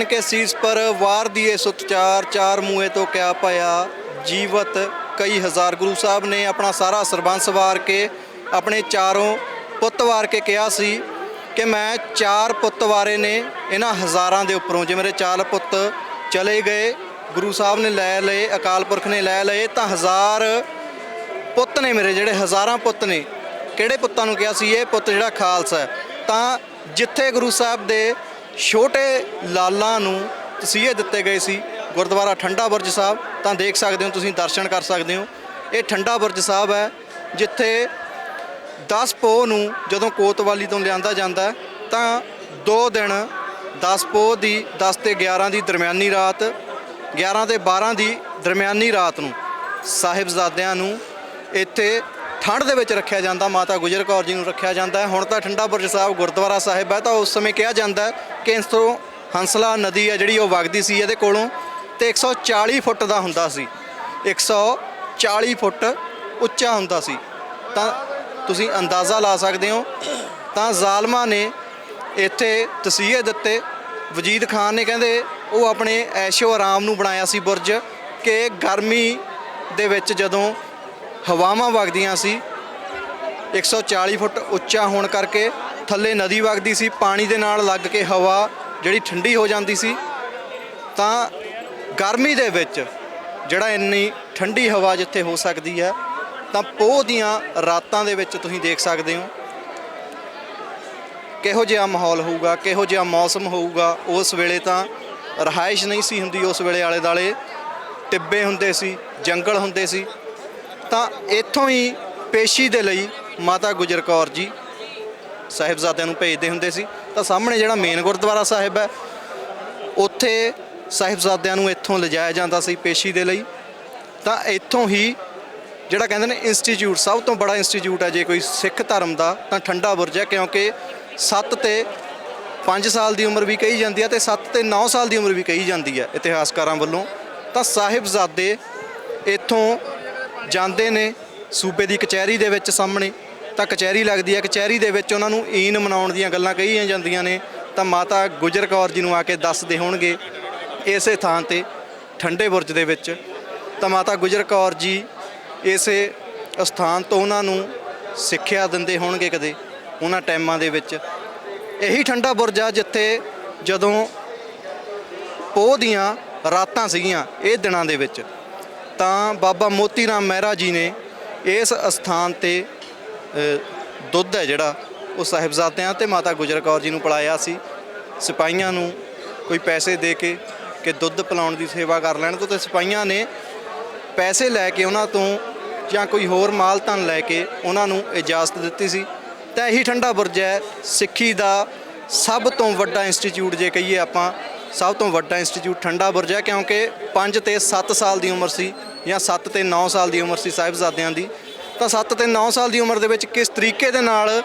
ਇਨ ਕੇ ਸੀਸ ਪਰ ਵਾਰ ਦੀਏ ਸੁਤਚਾਰ ਚਾਰ ਮੂਏ ਤੋਂ ਕਿਆ ਪਾਇਆ ਜੀਵਤ ਕਈ ਹਜ਼ਾਰ। ਗੁਰੂ ਸਾਹਿਬ ਨੇ ਆਪਣਾ ਸਾਰਾ ਸਰਬੰਸ ਵਾਰ ਕੇ ਆਪਣੇ ਚਾਰੋਂ ਪੁੱਤ ਵਾਰ ਕੇ ਕਿਹਾ ਸੀ ਕਿ ਮੈਂ ਚਾਰ ਪੁੱਤ ਵਾਰੇ ਨੇ ਇਹਨਾਂ ਹਜ਼ਾਰਾਂ ਦੇ ਉੱਪਰੋਂ, ਜੇ ਮੇਰੇ ਚਾਰ ਪੁੱਤ ਚਲੇ ਗਏ, ਗੁਰੂ ਸਾਹਿਬ ਨੇ ਲੈ ਲਏ, ਅਕਾਲ ਪੁਰਖ ਨੇ ਲੈ ਲਏ, ਤਾਂ ਹਜ਼ਾਰ ਪੁੱਤ ਨੇ ਮੇਰੇ, ਜਿਹੜੇ ਹਜ਼ਾਰਾਂ ਪੁੱਤ ਨੇ, ਕਿਹੜੇ ਪੁੱਤਾਂ ਨੂੰ ਕਿਹਾ ਸੀ ਇਹ ਪੁੱਤ ਜਿਹੜਾ ਖਾਲਸਾ ਤਾਂ ਜਿੱਥੇ ਗੁਰੂ ਸਾਹਿਬ ਦੇ ਛੋਟੇ ਲਾਲਾਂ ਨੂੰ ਤਸੀਹੇ ਦਿੱਤੇ ਗਏ ਸੀ। ਗੁਰਦੁਆਰਾ ਠੰਡਾ ਬੁਰਜ ਸਾਹਿਬ, ਤਾਂ ਦੇਖ ਸਕਦੇ ਹੋ ਤੁਸੀਂ, ਦਰਸ਼ਨ ਕਰ ਸਕਦੇ ਹੋ। ਇਹ ਠੰਡਾ ਬੁਰਜ ਸਾਹਿਬ ਹੈ, ਜਿੱਥੇ 10 ਪੋਹ ਨੂੰ ਜਦੋਂ ਕੋਤਵਾਲੀ ਤੋਂ ਲਿਆਂਦਾ ਜਾਂਦਾ ਤਾਂ 2 ਦਿਨ 10 ਪੋਹ ਦੀ 10 ਤੇ 11 ਦੀ ਦਰਮਿਆਨੀ ਰਾਤ 11 ਤੇ 12 ਦੀ ਦਰਮਿਆਨੀ ਰਾਤ ਨੂੰ ਸਾਹਿਬਜ਼ਾਦਿਆਂ ਨੂੰ ਇੱਥੇ ਠੰਡ ਦੇ ਵਿੱਚ ਰੱਖਿਆ ਜਾਂਦਾ, ਮਾਤਾ ਗੁਜਰ ਕੌਰ ਜੀ ਨੂੰ ਰੱਖਿਆ ਜਾਂਦਾ ਹੈ। ਹੁਣ ਤਾਂ ਠੰਡਾ ਬੁਰਜ ਸਾਹਿਬ ਗੁਰਦੁਆਰਾ ਸਾਹਿਬ ਹੈ, ਤਾਂ ਉਸ ਸਮੇਂ ਕਿਹਾ ਜਾਂਦਾ ਹੈ ਕਿ ਇਸ ਤੋਂ ਹੰਸਲਾ ਨਦੀ ਹੈ ਜਿਹੜੀ ਉਹ ਵਗਦੀ ਸੀ ਇਹਦੇ ਕੋਲੋਂ ਤੇ 140 ਫੁੱਟ ਦਾ ਹੁੰਦਾ ਸੀ। 140 ਫੁੱਟ ਉੱਚਾ ਹੁੰਦਾ ਸੀ। ਤਾਂ ਤੁਸੀਂ ਅੰਦਾਜ਼ਾ ਲਾ ਸਕਦੇ ਹੋ। ਤਾਂ ਜ਼ਾਲਮਾਂ ਨੇ ਇੱਥੇ ਤਸੀਹੇ ਦਿੱਤੇ। ਵਜੀਦ ਖਾਨ ਨੇ ਕਹਿੰਦੇ ਉਹ ਆਪਣੇ ਐਸ਼ੋ ਆਰਾਮ ਨੂੰ ਬਣਾਇਆ ਸੀ ਬੁਰਜ ਕਿ ਗਰਮੀ ਦੇ ਵਿੱਚ ਜਦੋਂ ਹਵਾਵਾਂ ਵਗਦੀਆਂ ਸੀ। 140 ਫੁੱਟ ਉੱਚਾ ਹੋਣ ਕਰਕੇ ਥੱਲੇ ਨਦੀ ਵਗਦੀ ਸੀ। ਪਾਣੀ ਦੇ ਨਾਲ ਲੱਗ ਕੇ ਹਵਾ ਜਿਹੜੀ ਠੰਡੀ ਹੋ ਜਾਂਦੀ ਸੀ। ਤਾਂ ਗਰਮੀ ਦੇ ਵਿੱਚ ਜਿਹੜਾ ਇੰਨੀ ਠੰਡੀ ਹਵਾ ਜਿੱਥੇ ਹੋ ਸਕਦੀ ਹੈ, ਤਾਂ ਪੋਹ ਦੀਆਂ ਰਾਤਾਂ ਦੇ ਵਿੱਚ ਤੁਸੀਂ ਦੇਖ ਸਕਦੇ ਹੋ। ਕਿਹੋ ਜਿਹਾ ਮਾਹੌਲ ਹੋਊਗਾ, ਕਿਹੋ ਜਿਹਾ ਮੌਸਮ ਹੋਊਗਾ, ਉਸ ਵੇਲੇ ਤਾਂ ਰਹਾਇਸ਼ ਨਹੀਂ ਸੀ ਹੁੰਦੀ। ਉਸ ਵੇਲੇ ਆਲੇ ਦਾਲੇ ਟਿੱਬੇ ਹੁੰਦੇ ਸੀ, ਜੰਗਲ ਹੁੰਦੇ ਸੀ। ਤਾਂ ਇੱਥੋਂ ਹੀ ਪੇਸ਼ੀ ਦੇ ਲਈ ਮਾਤਾ ਗੁਜਰ ਕੌਰ ਜੀ ਸਾਹਿਬਜ਼ਾਦਿਆਂ ਨੂੰ ਭੇਜਦੇ ਹੁੰਦੇ ਸੀ। ਤਾਂ ਸਾਹਮਣੇ ਜਿਹੜਾ ਮੇਨ ਗੁਰਦੁਆਰਾ ਸਾਹਿਬ ਹੈ, ਉੱਥੇ ਸਾਹਿਬਜ਼ਾਦਿਆਂ ਨੂੰ ਇੱਥੋਂ ਲਿਜਾਇਆ ਜਾਂਦਾ ਸੀ ਪੇਸ਼ੀ ਦੇ ਲਈ। ਤਾਂ ਇੱਥੋਂ ਹੀ ਜਿਹੜਾ ਕਹਿੰਦੇ ਨੇ ਇੰਸਟੀਚਿਊਟ ਸਭ ਤੋਂ ਬੜਾ ਇੰਸਟੀਚਿਊਟ ਹੈ, ਜੇ ਕੋਈ ਸਿੱਖ ਧਰਮ ਦਾ, ਤਾਂ ਠੰਡਾ ਬੁਰਜ ਹੈ, ਕਿਉਂਕਿ 7 ਤੇ 5 ਸਾਲ ਦੀ ਉਮਰ ਵੀ ਕਹੀ ਜਾਂਦੀ ਹੈ ਤੇ 7 ਤੇ 9 ਸਾਲ ਦੀ ਉਮਰ ਵੀ ਕਹੀ ਜਾਂਦੀ ਹੈ ਇਤਿਹਾਸਕਾਰਾਂ ਵੱਲੋਂ। ਤਾਂ ਸਾਹਿਬਜ਼ਾਦੇ ਇੱਥੋਂ ਜਾਂਦੇ ਨੇ ਸੂਬੇ ਦੀ ਕਚਹਿਰੀ ਦੇ ਵਿੱਚ ਸਾਹਮਣੇ, ਤਾਂ ਕਚਹਿਰੀ ਲੱਗਦੀ ਹੈ। ਕਚਹਿਰੀ ਦੇ ਵਿੱਚ ਉਹਨਾਂ ਨੂੰ ਈਨ ਮਨਾਉਣ ਦੀਆਂ ਗੱਲਾਂ ਕਹੀਆਂ ਜਾਂਦੀਆਂ ਨੇ। ਤਾਂ ਮਾਤਾ ਗੁਜਰ ਕੌਰ ਜੀ ਨੂੰ ਆ ਕੇ ਦੱਸਦੇ ਹੋਣਗੇ ਇਸੇ ਥਾਂ ਤੇ, ਠੰਡੇ ਬੁਰਜ ਦੇ ਵਿੱਚ। ਤਾਂ ਮਾਤਾ ਗੁਜਰ ਕੌਰ ਜੀ ਇਸੇ ਸਥਾਨ ਤੋਂ ਉਹਨਾਂ ਨੂੰ ਸਿੱਖਿਆ ਦਿੰਦੇ ਹੋਣਗੇ ਕਦੇ, ਉਹਨਾਂ ਟਾਈਮਾਂ ਦੇ ਵਿੱਚ। ਇਹੀ ਠੰਡਾ ਬੁਰਜ ਆ ਜਿੱਥੇ ਜਦੋਂ ਪੋਹ ਦੀਆਂ ਰਾਤਾਂ ਸੀਗੀਆਂ, ਇਹ ਦਿਨਾਂ ਦੇ ਵਿੱਚ। ਤਾਂ ਬਾਬਾ ਮੋਤੀ ਰਾਮ ਮਹਿਰਾ ਜੀ ਨੇ ਇਸ ਅਸਥਾਨ ਤੇ ਦੁੱਧ ਹੈ ਜਿਹੜਾ, ਉਹ ਸਾਹਿਬਜ਼ਾਦਿਆਂ ਤੇ ਮਾਤਾ ਗੁਜਰ ਕੌਰ ਜੀ ਨੂੰ ਪਿਲਾਇਆ ਸੀ। ਸਿਪਾਹੀਆਂ ਨੂੰ ਕੋਈ ਪੈਸੇ ਦੇ ਕੇ ਕਿ ਦੁੱਧ ਪਿਲਾਉਣ ਦੀ ਸੇਵਾ ਕਰ ਲੈਣ ਤੋਂ ਤੇ ਸਿਪਾਹੀਆਂ ਨੇ ਪੈਸੇ ਲੈ ਕੇ ਉਹਨਾਂ ਤੋਂ ਜਾਂ ਕੋਈ ਹੋਰ ਮਾਲ ਧਨ ਲੈ ਕੇ ਉਹਨਾਂ ਨੂੰ ਇਜਾਜ਼ਤ ਦਿੱਤੀ ਸੀ। ਤਾਂ ਇਹੀ ਠੰਡਾ ਬੁਰਜ ਹੈ, ਸਿੱਖੀ ਦਾ ਸਭ ਤੋਂ ਵੱਡਾ ਇੰਸਟੀਚਿਊਟ ਜੇ ਕਹੀਏ ਆਪਾਂ, ਸਭ ਤੋਂ ਵੱਡਾ ਇੰਸਟੀਚਿਊਟ ਠੰਡਾ ਬੁਰਜ ਹੈ ਕਿਉਂਕਿ 5 ਤੇ 7 ਸਾਲ ਦੀ ਉਮਰ ਸੀ। ਜਾਂ 7 ਤੇ 9 ਸਾਲ ਦੀ ਉਮਰ ਸੀ ਸਾਹਿਬਜ਼ਾਦਿਆਂ ਦੀ, ਤਾਂ 7 ਤੇ 9 ਸਾਲ ਦੀ ਉਮਰ ਦੇ ਵਿੱਚ ਕਿਸ ਤਰੀਕੇ ਦੇ ਨਾਲ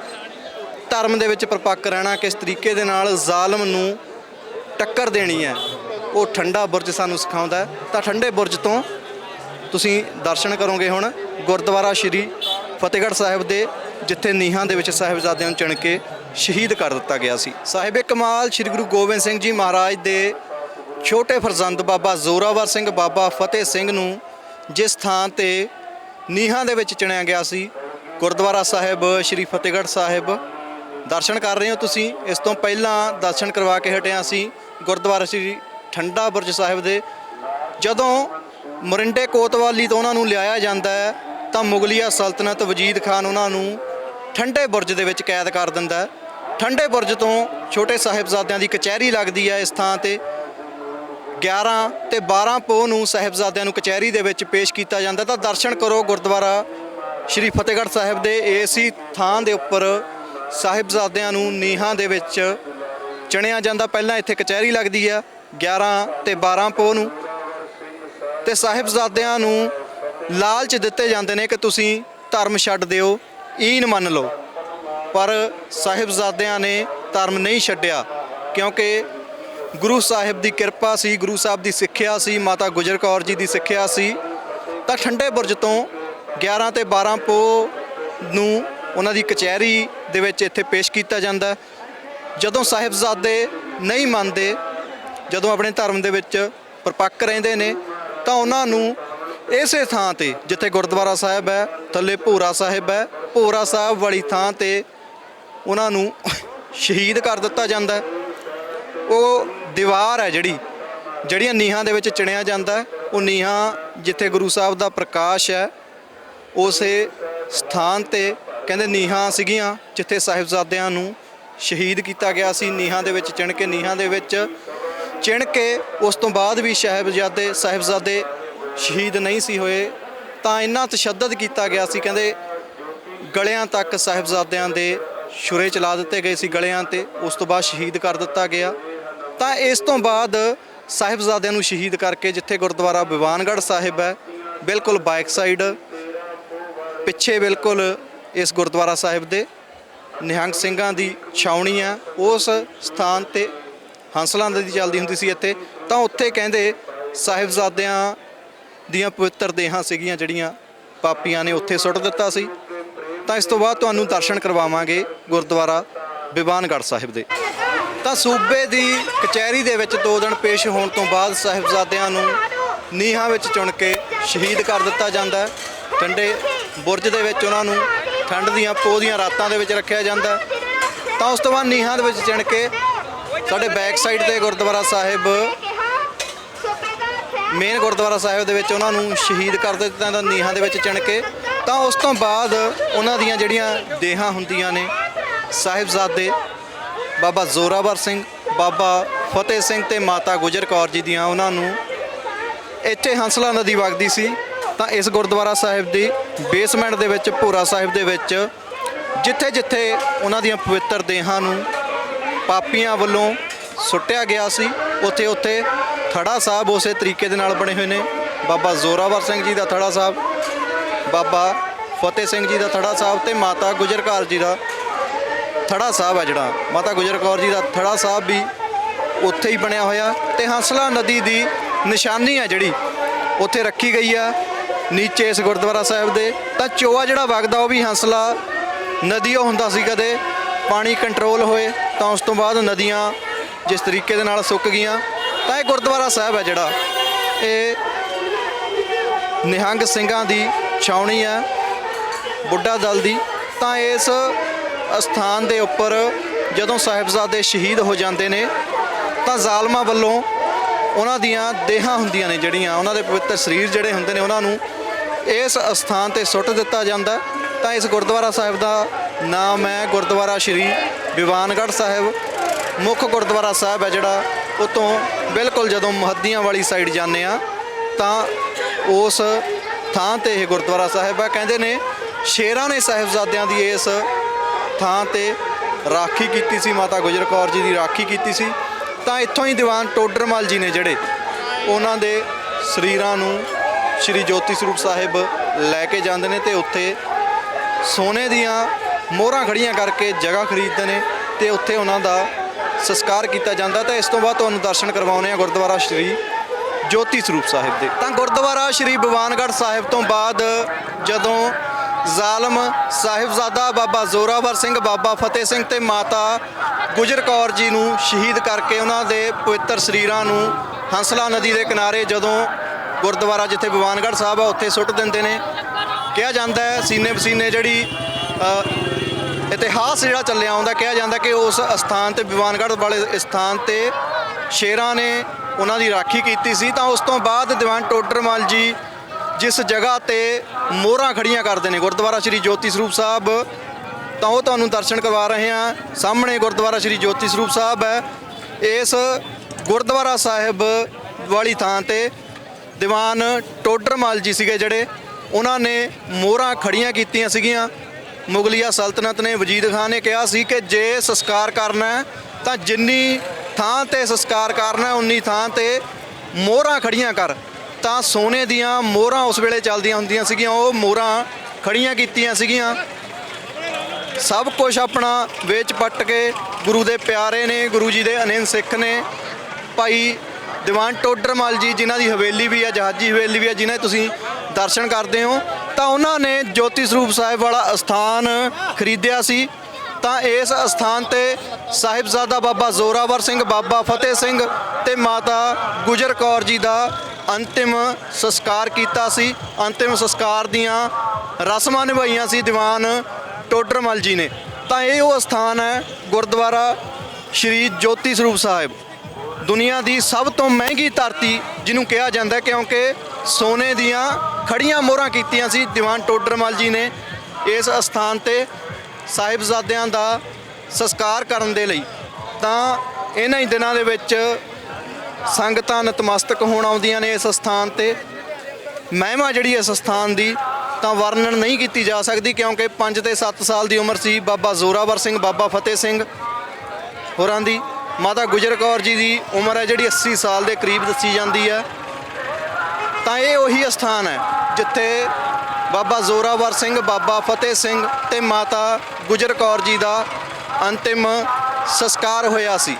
ਧਰਮ ਦੇ ਵਿੱਚ ਪਰਪੱਕ ਰਹਿਣਾ, ਕਿਸ ਤਰੀਕੇ ਦੇ ਨਾਲ ਜ਼ਾਲਮ ਨੂੰ ਟੱਕਰ ਦੇਣੀ ਹੈ, ਉਹ ਠੰਡਾ ਬੁਰਜ ਸਾਨੂੰ ਸਿਖਾਉਂਦਾ ਤਾਂ ਠੰਡੇ ਬੁਰਜ ਤੋਂ ਤੁਸੀਂ ਦਰਸ਼ਨ ਕਰੋਗੇ ਹੁਣ ਗੁਰਦੁਆਰਾ ਸ਼੍ਰੀ ਫਤਿਹਗੜ੍ਹ ਸਾਹਿਬ ਦੇ, ਜਿੱਥੇ ਨੀਹਾਂ ਦੇ ਵਿੱਚ ਸਾਹਿਬਜ਼ਾਦਿਆਂ ਨੂੰ ਚਿਣ ਕੇ ਸ਼ਹੀਦ ਕਰ ਦਿੱਤਾ ਗਿਆ ਸੀ। ਸਾਹਿਬੇ ਕਮਾਲ, ਸ਼੍ਰੀ ਗੁਰੂ ਗੋਬਿੰਦ ਸਿੰਘ ਜੀ ਮਹਾਰਾਜ ਦੇ ਛੋਟੇ ਫਰਜ਼ੰਦ ਬਾਬਾ ਜ਼ੋਰਾਵਰ ਸਿੰਘ, ਬਾਬਾ ਫਤਿਹ ਸਿੰਘ ਨੂੰ ਜਿਸ ਥਾਂ ਤੇ ਨੀਹਾਂ ਦੇ ਵਿੱਚ ਚਿਣਿਆ ਗਿਆ ਸੀ, ਗੁਰਦੁਆਰਾ ਸਾਹਿਬ, ਸ਼੍ਰੀ ਫਤਿਹਗੜ੍ਹ ਸਾਹਿਬ। ਦਰਸ਼ਨ ਕਰ ਰਹੇ ਹੋ ਤੁਸੀਂ। ਇਸ ਤੋਂ ਪਹਿਲਾਂ ਦਰਸ਼ਨ ਕਰਵਾ ਕੇ ਹਟਿਆ ਸੀ ਗੁਰਦੁਆਰਾ ਸ਼੍ਰੀ ਠੰਡਾ ਬੁਰਜ ਸਾਹਿਬ ਦੇ। ਜਦੋਂ ਮਰਿੰਡੇ ਕੋਤਵਾਲੀ ਤੋਂ ਉਹਨਾਂ ਨੂੰ ਲਿਆਇਆ ਜਾਂਦਾ ਹੈ, ਤਾਂ ਮੁਗਲੀਆ ਸਲਤਨਤ ਵਜੀਦ ਖਾਨ ਉਹਨਾਂ ਨੂੰ ਠੰਡੇ ਬੁਰਜ ਦੇ ਵਿੱਚ ਕੈਦ ਕਰ ਦਿੰਦਾ ਹੈ। ਠੰਡੇ ਬੁਰਜ ਤੋਂ ਛੋਟੇ ਸਾਹਿਬਜ਼ਾਦਿਆਂ ਦੀ ਕਚਹਿਰੀ ਲੱਗਦੀ ਹੈ ਇਸ ਥਾਂ ਤੇ। 11 ਤੇ 12 ਪੋਹ ਨੂੰ ਸਾਹਿਬਜ਼ਾਦਿਆਂ ਨੂੰ ਕਚਹਿਰੀ ਦੇ ਵਿੱਚ ਪੇਸ਼ ਕੀਤਾ ਜਾਂਦਾ ਤਾਂ ਦਰਸ਼ਨ ਕਰੋ ਗੁਰਦੁਆਰਾ ਸ਼੍ਰੀ ਫਤਿਹਗੜ੍ਹ ਸਾਹਿਬ ਦੇ ਏਸੀ ਥਾਂ ਦੇ ਉੱਪਰ ਸਾਹਿਬਜ਼ਾਦਿਆਂ ਨੂੰ ਨੀਹਾਂ ਦੇ ਵਿੱਚ ਚਣਿਆ ਜਾਂਦਾ। ਪਹਿਲਾਂ ਇੱਥੇ ਕਚਹਿਰੀ ਲੱਗਦੀ ਆ 11 ਤੇ 12 ਪੋਹ ਨੂੰ। ਤੇ ਸਾਹਿਬਜ਼ਾਦਿਆਂ ਨੂੰ ਲਾਲਚ ਦਿੱਤੇ ਜਾਂਦੇ ਨੇ ਕਿ ਤੁਸੀਂ ਧਰਮ ਛੱਡ ਦਿਓ, ਈਨ ਮੰਨ ਲਓ। ਪਰ ਸਾਹਿਬਜ਼ਾਦਿਆਂ ਨੇ ਧਰਮ ਨਹੀਂ ਛੱਡਿਆ, ਕਿਉਂਕਿ ਗੁਰੂ ਸਾਹਿਬ ਦੀ ਕਿਰਪਾ ਸੀ, ਗੁਰੂ ਸਾਹਿਬ ਦੀ ਸਿੱਖਿਆ ਸੀ, ਮਾਤਾ ਗੁਜਰ ਕੌਰ ਜੀ ਦੀ ਸਿੱਖਿਆ ਸੀ। ਤਾਂ ਠੰਡੇ ਬੁਰਜ ਤੋਂ 11 ਤੇ 12 ਪੋ ਨੂੰ ਉਹਨਾਂ ਦੀ ਕਚਹਿਰੀ ਦੇ ਵਿੱਚ ਇੱਥੇ ਪੇਸ਼ ਕੀਤਾ ਜਾਂਦਾ ਜਦੋਂ ਸਾਹਿਬਜ਼ਾਦੇ ਨਹੀਂ ਮੰਨਦੇ, ਜਦੋਂ ਆਪਣੇ ਧਰਮ ਦੇ ਵਿੱਚ ਪਰਪੱਕ ਰਹਿੰਦੇ ਨੇ, ਤਾਂ ਉਹਨਾਂ ਨੂੰ ਇਸੇ ਥਾਂ ਤੇ, ਜਿੱਥੇ ਗੁਰਦੁਆਰਾ ਸਾਹਿਬ ਹੈ, ਥੱਲੇ ਭੋਰਾ ਸਾਹਿਬ ਹੈ, ਭੋਰਾ ਸਾਹਿਬ ਵਾਲੀ ਥਾਂ ਤੇ ਉਹਨਾਂ ਨੂੰ ਸ਼ਹੀਦ ਕਰ ਦਿੱਤਾ ਜਾਂਦਾ ਉਹ ਦੀਵਾਰ ਹੈ ਜਿਹੜੀ, ਜਿਹੜੀਆਂ ਨੀਹਾਂ ਦੇ ਵਿੱਚ ਚਿਣਿਆ ਜਾਂਦਾ ਉਹ ਨੀਹਾਂ ਜਿੱਥੇ ਗੁਰੂ ਸਾਹਿਬ ਦਾ ਪ੍ਰਕਾਸ਼ ਹੈ, ਉਸੇ ਸਥਾਨ ਤੇ ਕਹਿੰਦੇ ਨੀਹਾਂ ਸੀਗੀਆਂ ਜਿੱਥੇ ਸਾਹਿਬਜ਼ਾਦਿਆਂ ਨੂੰ ਸ਼ਹੀਦ ਕੀਤਾ ਗਿਆ ਸੀ, ਨੀਹਾਂ ਦੇ ਵਿੱਚ ਚਿਣ ਕੇ, ਨੀਹਾਂ ਦੇ ਵਿੱਚ ਚਿਣ ਕੇ, ਉਸ ਤੋਂ ਬਾਅਦ ਵੀ ਸਾਹਿਬਜ਼ਾਦੇ ਸਾਹਿਬਜ਼ਾਦੇ ਸ਼ਹੀਦ ਨਹੀਂ ਸੀ ਹੋਏ, ਤਾਂ ਇੰਨਾ ਤਸ਼ੱਦਦ ਕੀਤਾ ਗਿਆ ਸੀ, ਕਹਿੰਦੇ ਗਲਿਆਂ ਤੱਕ ਸਾਹਿਬਜ਼ਾਦਿਆਂ ਦੇ ਛੁਰੇ ਚਲਾ ਦਿੱਤੇ ਗਏ ਸੀ, ਗਲਿਆਂ ਤੇ ਉਸ ਤੋਂ ਬਾਅਦ ਸ਼ਹੀਦ ਕਰ ਦਿੱਤਾ ਗਿਆ। ਤਾਂ ਇਸ ਤੋਂ ਬਾਅਦ ਸਾਹਿਬਜ਼ਾਦਿਆਂ ਨੂੰ ਸ਼ਹੀਦ ਕਰਕੇ ਜਿੱਥੇ ਗੁਰਦੁਆਰਾ ਵਿਵਾਨਗੜ੍ਹ ਸਾਹਿਬ ਹੈ, ਬਿਲਕੁਲ ਬਾਈਕ ਸਾਈਡ ਪਿੱਛੇ ਬਿਲਕੁਲ ਇਸ ਗੁਰਦੁਆਰਾ ਸਾਹਿਬ ਦੇ ਨਿਹੰਗ ਸਿੰਘਾਂ ਦੀ ਛਾਉਣੀ ਆ ਉਸ ਸਥਾਨ ਤੇ ਹੰਸਲਾਂ ਦੀ ਚੱਲਦੀ ਹੁੰਦੀ ਸੀ ਇੱਥੇ। ਤਾਂ ਉੱਥੇ ਕਹਿੰਦੇ ਸਾਹਿਬਜ਼ਾਦਿਆਂ ਦੀਆਂ ਪਵਿੱਤਰ ਦੇਹਾਂ ਸੀਗੀਆਂ ਜਿਹੜੀਆਂ ਪਾਪੀਆਂ ਨੇ ਉੱਥੇ ਸੁੱਟ ਦਿੱਤਾ ਸੀ। ਤਾਂ ਇਸ ਤੋਂ ਬਾਅਦ ਤੁਹਾਨੂੰ ਦਰਸ਼ਨ ਕਰਵਾਵਾਂਗੇ ਗੁਰਦੁਆਰਾ ਬਿਵਾਨਗੜ੍ਹ ਸਾਹਿਬ ਦੇ। ਤਾਂ ਸੂਬੇ ਦੀ ਕਚਹਿਰੀ ਦੇ ਵਿੱਚ ਦੋ ਦਿਨ ਪੇਸ਼ ਹੋਣ ਤੋਂ ਬਾਅਦ ਸਾਹਿਬਜ਼ਾਦਿਆਂ ਨੂੰ ਨੀਹਾਂ ਵਿੱਚ ਚੁਣ ਕੇ ਸ਼ਹੀਦ ਕਰ ਦਿੱਤਾ ਜਾਂਦਾ ਹੈ। ਠੰਡੇ ਬੁਰਜ ਦੇ ਵਿੱਚ ਉਹਨਾਂ ਨੂੰ ਠੰਡ ਦੀਆਂ ਪੋਹ ਦੀਆਂ ਰਾਤਾਂ ਦੇ ਵਿੱਚ ਰੱਖਿਆ ਜਾਂਦਾ ਤਾਂ ਉਸ ਤੋਂ ਬਾਅਦ ਨੀਹਾਂ ਦੇ ਵਿੱਚ ਚਿਣ ਕੇ ਸਾਡੇ ਬੈਕ ਸਾਈਡ ਤੇ ਗੁਰਦੁਆਰਾ ਸਾਹਿਬ, ਮੇਨ ਗੁਰਦੁਆਰਾ ਸਾਹਿਬ ਦੇ ਵਿੱਚ ਉਹਨਾਂ ਨੂੰ ਸ਼ਹੀਦ ਕਰ ਦਿੱਤਾ ਜਾਂਦਾ, ਨੀਹਾਂ ਦੇ ਵਿੱਚ ਚਿਣ ਕੇ। ਤਾਂ ਉਸ ਤੋਂ ਬਾਅਦ ਉਹਨਾਂ ਦੀਆਂ ਜਿਹੜੀਆਂ ਦੇਹਾਂ ਹੁੰਦੀਆਂ ਨੇ, ਸਾਹਿਬਜ਼ਾਦੇ ਬਾਬਾ ਜ਼ੋਰਾਵਰ ਸਿੰਘ, ਬਾਬਾ ਫਤਿਹ ਸਿੰਘ ਤੇ ਮਾਤਾ ਗੁਜਰ ਕੌਰ ਜੀ ਦੀਆਂ ਉਹਨਾਂ ਨੂੰ ਇੱਥੇ ਹੰਸਲਾ ਨਦੀ ਵਗਦੀ ਸੀ। ਤਾਂ ਇਸ ਗੁਰਦੁਆਰਾ ਸਾਹਿਬ ਦੀ ਬੇਸਮੈਂਟ ਦੇ ਵਿੱਚ, ਭੋਰਾ ਸਾਹਿਬ ਦੇ ਵਿੱਚ ਜਿੱਥੇ ਜਿੱਥੇ ਉਹਨਾਂ ਦੀਆਂ ਪਵਿੱਤਰ ਦੇਹਾਂ ਨੂੰ ਪਾਪੀਆਂ ਵੱਲੋਂ ਸੁੱਟਿਆ ਗਿਆ ਸੀ ਉੱਥੇ ਉੱਥੇ ਥੜਾ ਸਾਹਿਬ ਉਸੇ ਤਰੀਕੇ ਦੇ ਨਾਲ ਬਣੇ ਹੋਏ ਨੇ। ਬਾਬਾ ਜ਼ੋਰਾਵਰ ਸਿੰਘ ਜੀ ਦਾ ਥੜਾ ਸਾਹਿਬ, ਬਾਬਾ ਫਤਿਹ ਸਿੰਘ ਜੀ ਦਾ ਥੜਾ ਸਾਹਿਬ ਤੇ ਮਾਤਾ ਗੁਜਰ ਕੌਰ ਜੀ ਦਾ ਥੜਾ ਸਾਹਿਬ ਹੈ ਜਿਹੜਾ, ਮਾਤਾ ਗੁਜਰ ਕੌਰ ਜੀ ਦਾ ਥੜਾ ਸਾਹਿਬ ਵੀ ਉੱਥੇ ਹੀ ਬਣਿਆ ਹੋਇਆ ਤੇ ਹੰਸਲਾ ਨਦੀ ਦੀ ਨਿਸ਼ਾਨੀ ਹੈ ਜਿਹੜੀ, ਉੱਥੇ ਰੱਖੀ ਗਈ ਆ, ਨੀਚੇ ਇਸ ਗੁਰਦੁਆਰਾ ਸਾਹਿਬ ਦੇ, ਤਾਂ ਚੋਆ ਜਿਹੜਾ ਵਗਦਾ ਉਹ ਵੀ ਹੰਸਲਾ ਨਦੀ ਉਹ ਹੁੰਦਾ ਸੀ ਕਦੇ, ਪਾਣੀ ਕੰਟਰੋਲ ਹੋਏ, ਤਾਂ ਉਸ ਤੋਂ ਬਾਅਦ ਨਦੀਆਂ ਜਿਸ ਤਰੀਕੇ ਦੇ ਨਾਲ ਸੁੱਕ ਗਈਆਂ, ਤਾਂ ਇਹ ਗੁਰਦੁਆਰਾ ਸਾਹਿਬ ਹੈ ਜਿਹੜਾ, ਇਹ ਨਿਹੰਗ ਸਿੰਘਾਂ ਦੀ ਛਾਉਣੀ ਹੈ ਬੁੱਢਾ ਦਲ ਦੀ, ਤਾਂ ਇਸ ਅਸਥਾਨ ਦੇ ਉੱਪਰ ਜਦੋਂ ਸਾਹਿਬਜ਼ਾਦੇ ਸ਼ਹੀਦ ਹੋ ਜਾਂਦੇ ਨੇ, ਤਾਂ ਜ਼ਾਲਮਾਂ ਵੱਲੋਂ ਉਹਨਾਂ ਦੀਆਂ ਦੇਹਾਂ ਹੁੰਦੀਆਂ ਨੇ ਜਿਹੜੀਆਂ, ਉਹਨਾਂ ਦੇ ਪਵਿੱਤਰ ਸਰੀਰ ਜਿਹੜੇ ਹੁੰਦੇ ਨੇ, ਉਹਨਾਂ ਨੂੰ ਇਸ ਅਸਥਾਨ ਤੇ ਸੁੱਟ ਦਿੱਤਾ ਜਾਂਦਾ। ਤਾਂ ਇਸ ਗੁਰਦੁਆਰਾ ਸਾਹਿਬ ਦਾ ਨਾਮ ਹੈ ਗੁਰਦੁਆਰਾ ਸ਼੍ਰੀ ਵਿਵਾਨਗੜ੍ਹ ਸਾਹਿਬ। ਮੁੱਖ ਗੁਰਦੁਆਰਾ ਸਾਹਿਬ ਹੈ ਜਿਹੜਾ ਉਤੋਂ ਬਿਲਕੁਲ ਜਦੋਂ ਮਹੱਦੀਆਂ ਵਾਲੀ ਸਾਈਡ ਜਾਂਦੇ ਆ ਤਾਂ ਉਸ ਥਾਂ ਤੇ ਇਹ ਗੁਰਦੁਆਰਾ ਸਾਹਿਬ ਹੈ। ਕਹਿੰਦੇ ਨੇ, ਸ਼ੇਰਾਂ ਨੇ ਸਾਹਿਬਜ਼ਾਦਿਆਂ ਦੀ ਇਸ ਥਾਂ ਤੇ ਰਾਖੀ ਕੀਤੀ ਸੀ, ਮਾਤਾ ਗੁਜਰ ਕੌਰ ਜੀ ਦੀ ਰਾਖੀ ਕੀਤੀ ਸੀ। ਤਾਂ ਇੱਥੋਂ ਹੀ ਦੀਵਾਨ ਟੋਡਰਮਲ ਜੀ ਨੇ ਜਿਹੜੇ ਉਹਨਾਂ ਦੇ ਸਰੀਰਾਂ ਨੂੰ ਸ਼੍ਰੀ ਜੋਤੀ ਸਰੂਪ ਸਾਹਿਬ ਲੈ ਕੇ ਜਾਂਦੇ ਨੇ ਤੇ ਉੱਥੇ ਸੋਨੇ ਦੀਆਂ ਮੋਹਰਾਂ ਖੜੀਆਂ ਕਰਕੇ ਜਗ੍ਹਾ ਖਰੀਦਦੇ ਨੇ ਤੇ ਉੱਥੇ ਉਹਨਾਂ ਦਾ ਸੰਸਕਾਰ ਕੀਤਾ ਜਾਂਦਾ। ਤਾਂ ਇਸ ਤੋਂ ਬਾਅਦ ਤੁਹਾਨੂੰ ਦਰਸ਼ਨ ਕਰਵਾਉਣੇ ਆ ਗੁਰਦੁਆਰਾ ਸ਼੍ਰੀ ਜੋਤੀ ਸਰੂਪ ਸਾਹਿਬ ਦੇ। ਤਾਂ ਗੁਰਦੁਆਰਾ ਸ਼੍ਰੀ ਬਵਾਨਗੜ੍ਹ ਸਾਹਿਬ ਤੋਂ ਬਾਅਦ ਜਦੋਂ ਜ਼ਾਲਮ ਸਾਹਿਬਜ਼ਾਦਾ ਬਾਬਾ ਜ਼ੋਰਾਵਰ ਸਿੰਘ, ਬਾਬਾ ਫਤਿਹ ਸਿੰਘ ਤੇ ਮਾਤਾ ਗੁਜਰ ਕੌਰ ਜੀ ਨੂੰ ਸ਼ਹੀਦ ਕਰਕੇ ਉਹਨਾਂ ਦੇ ਪਵਿੱਤਰ ਸਰੀਰਾਂ ਨੂੰ ਹੰਸਲਾ ਨਦੀ ਦੇ ਕਿਨਾਰੇ ਜਦੋਂ ਗੁਰਦੁਆਰਾ ਜਿੱਥੇ ਭਵਾਨਗੜ੍ਹ ਸਾਹਿਬ ਆ, ਉੱਥੇ ਸੁੱਟ ਦਿੰਦੇ ਨੇ। ਕਿਹਾ ਜਾਂਦਾ ਹੈ, ਸੀਨੇ ਪਸੀਨੇ ਜਿਹੜੀ ਇਤਿਹਾਸ ਜਿਹੜਾ ਚੱਲਿਆ ਆਉਂਦਾ, ਕਿਹਾ ਜਾਂਦਾ ਕਿ ਉਸ ਅਸਥਾਨ ਤੇ ਦੀਵਾਨਗੜ੍ਹ ਵਾਲੇ ਸਥਾਨ ਤੇ ਸ਼ੇਰਾਂ ਨੇ ਉਹਨਾਂ ਦੀ ਰਾਖੀ ਕੀਤੀ ਸੀ। ਤਾਂ ਉਸ ਤੋਂ ਬਾਅਦ ਦੀਵਾਨ ਟੋਡਰਮਲ ਜੀ ਜਿਸ ਜਗ੍ਹਾ ਤੇ ਮੋਹਰਾਂ ਖੜੀਆਂ ਕਰਦੇ ਨੇ। ਗੁਰਦੁਆਰਾ ਸ਼੍ਰੀ ਜੋਤੀ ਸਰੂਪ ਸਾਹਿਬ, ਤਾਂ ਉਹ ਤੁਹਾਨੂੰ ਦਰਸ਼ਨ ਕਰਵਾ ਰਹੇ ਹਾਂ। ਸਾਹਮਣੇ ਗੁਰਦੁਆਰਾ ਸ਼੍ਰੀ ਜੋਤੀ ਸਰੂਪ ਸਾਹਿਬ ਹੈ। ਇਸ ਗੁਰਦੁਆਰਾ ਸਾਹਿਬ ਵਾਲੀ ਥਾਂ ਤੇ ਦੀਵਾਨ ਟੋਡਰਮਲ ਜੀ ਸੀਗੇ ਜਿਹੜੇ, ਉਹਨਾਂ ਨੇ ਮੋਹਰਾਂ ਖੜੀਆਂ ਕੀਤੀਆਂ ਸੀਗੀਆਂ। ਮੁਗਲੀਆ ਸਲਤਨਤ ਨੇ, ਵਜੀਦ ਖਾਨ ਨੇ ਕਿਹਾ ਸੀ ਕਿ ਜੇ ਸੰਸਕਾਰ ਕਰਨਾ ਤਾਂ ਜਿੰਨੀ ਥਾਂ ਤੇ ਸੰਸਕਾਰ ਕਰਨਾ ਉਨੀ ਥਾਂ ਤੇ ਮੋਹਰਾਂ ਖੜੀਆਂ ਕਰ। ਤਾਂ ਸੋਨੇ ਦੀਆਂ ਮੋਹਰਾਂ ਉਸ ਵੇਲੇ ਚੱਲਦੀਆਂ ਹੁੰਦੀਆਂ ਸੀਗੀਆਂ, ਉਹ ਮੋਹਰਾਂ ਖੜੀਆਂ ਕੀਤੀਆਂ ਸੀਗੀਆਂ। ਸਭ ਕੁਝ ਆਪਣਾ ਵੇਚ ਪੱਟ ਕੇ ਗੁਰੂ ਦੇ ਪਿਆਰੇ ਨੇ, ਗੁਰੂ ਜੀ ਦੇ ਅਨੰਦ ਸਿੱਖ ਨੇ। ਭਾਈ ਦੀਵਾਨ ਟੋਡਰਮਲ ਜੀ, ਜਿਨ੍ਹਾਂ ਦੀ ਹਵੇਲੀ ਵੀ ਹੈ ਜਹਾਜੀ ਹਵੇਲੀ ਵੀ ਹੈ ਜਿਨ੍ਹਾਂ ਦੇ ਤੁਸੀਂ ਦਰਸ਼ਨ ਕਰਦੇ ਹੋ, ਤਾਂ ਉਹਨਾਂ ਨੇ ਜੋਤੀ ਸਰੂਪ ਸਾਹਿਬ ਵਾਲਾ ਅਸਥਾਨ ਖਰੀਦਿਆ ਸੀ। ਤਾਂ ਇਸ ਅਸਥਾਨ ਤੇ ਸਾਹਿਬਜ਼ਾਦਾ ਬਾਬਾ ਜ਼ੋਰਾਵਰ ਸਿੰਘ, ਬਾਬਾ ਫਤਿਹ ਸਿੰਘ ਤੇ ਮਾਤਾ ਗੁਜਰ ਕੌਰ ਜੀ ਦਾ ਅੰਤਿਮ ਸੰਸਕਾਰ ਕੀਤਾ ਸੀ। ਅੰਤਿਮ ਸੰਸਕਾਰ ਦੀਆਂ ਰਸਮਾਂ ਨਿਭਾਈਆਂ ਸੀ ਦੀਵਾਨ ਟੋਡਰਮਲ ਜੀ ਨੇ। ਤਾਂ ਇਹ ਉਹ ਸਥਾਨ ਹੈ, ਗੁਰਦੁਆਰਾ ਸ਼੍ਰੀ ਜੋਤੀ ਸਰੂਪ ਸਾਹਿਬ। ਦੁਨੀਆ ਦੀ ਸਭ ਤੋਂ ਮਹਿੰਗੀ ਧਰਤੀ ਜਿਹਨੂੰ ਕਿਹਾ ਜਾਂਦਾ ਕਿਉਂਕਿ ਸੋਨੇ ਦੀਆਂ ਖੜੀਆਂ ਮੋਹਰਾਂ ਕੀਤੀਆਂ ਸੀ ਦੀਵਾਨ ਟੋਡਰਮਲ ਜੀ ਨੇ ਇਸ ਅਸਥਾਨ ਤੇ ਸਾਹਿਬਜ਼ਾਦਿਆਂ ਦਾ ਸੰਸਕਾਰ ਕਰਨ ਦੇ ਲਈ। ਤਾਂ ਇਹਨਾਂ ਹੀ ਦਿਨਾਂ ਦੇ ਵਿੱਚ ਸੰਗਤਾਂ ਨਤਮਸਤਕ ਹੋਣ ਆਉਂਦੀਆਂ ਨੇ ਇਸ ਸਥਾਨ ਤੇ। ਮਹਿਮਾ ਜਿਹੜੀ ਇਸ ਸਥਾਨ ਦੀ ਤਾਂ ਵਰਣਨ ਨਹੀਂ ਕੀਤੀ ਜਾ ਸਕਦੀ ਕਿਉਂਕਿ 5 ਤੇ 7 ਸਾਲ ਦੀ ਉਮਰ ਸੀ ਬਾਬਾ ਜ਼ੋਰਾਵਰ ਸਿੰਘ, ਬਾਬਾ ਫਤਿਹ ਸਿੰਘ ਹੋਰਾਂ ਦੀ। ਮਾਤਾ ਗੁਜਰ ਕੌਰ ਜੀ ਦੀ ਉਮਰ ਹੈ ਜਿਹੜੀ 80 ਸਾਲ ਦੇ ਕਰੀਬ ਦੱਸੀ ਜਾਂਦੀ ਹੈ। ਤਾਂ ਇਹ ਉਹੀ ਅਸਥਾਨ ਹੈ ਜਿੱਥੇ ਬਾਬਾ ਜ਼ੋਰਾਵਰ ਸਿੰਘ, ਬਾਬਾ ਫਤਿਹ ਸਿੰਘ ਤੇ ਮਾਤਾ ਗੁਜਰ ਕੌਰ ਜੀ ਦਾ ਅੰਤਿਮ ਸੰਸਕਾਰ ਹੋਇਆ ਸੀ।